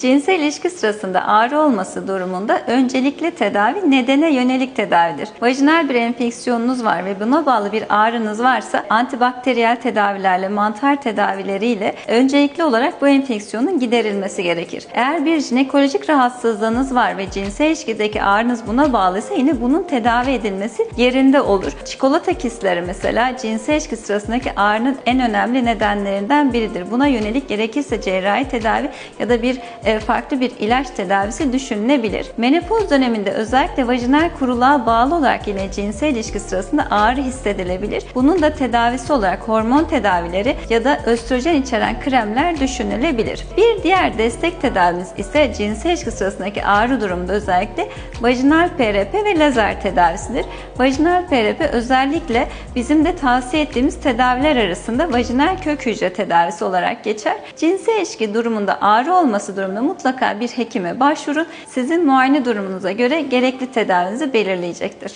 Cinsel ilişki sırasında ağrı olması durumunda öncelikli tedavi nedene yönelik tedavidir. Vajinal bir enfeksiyonunuz var ve buna bağlı bir ağrınız varsa antibakteriyel tedavilerle, mantar tedavileriyle öncelikli olarak bu enfeksiyonun giderilmesi gerekir. Eğer bir jinekolojik rahatsızlığınız var ve cinsel ilişkideki ağrınız buna bağlıysa yine bunun tedavi edilmesi yerinde olur. Çikolata kistleri mesela cinsel ilişki sırasındaki ağrının en önemli nedenlerinden biridir. Buna yönelik gerekirse cerrahi tedavi ya da bir farklı bir ilaç tedavisi düşünülebilir. Menopoz döneminde özellikle vajinal kuruluğa bağlı olarak yine cinsel ilişki sırasında ağrı hissedilebilir. Bunun da tedavisi olarak hormon tedavileri ya da östrojen içeren kremler düşünülebilir. Bir diğer destek tedavimiz ise cinsel ilişki sırasındaki ağrı durumunda özellikle vajinal PRP ve lazer tedavisidir. Vajinal PRP özellikle bizim de tavsiye ettiğimiz tedaviler arasında vajinal kök hücre tedavisi olarak geçer. Cinsel ilişki durumunda ağrı olması durumunda mutlaka bir hekime başvurun. Sizin muayene durumunuza göre gerekli tedavinizi belirleyecektir.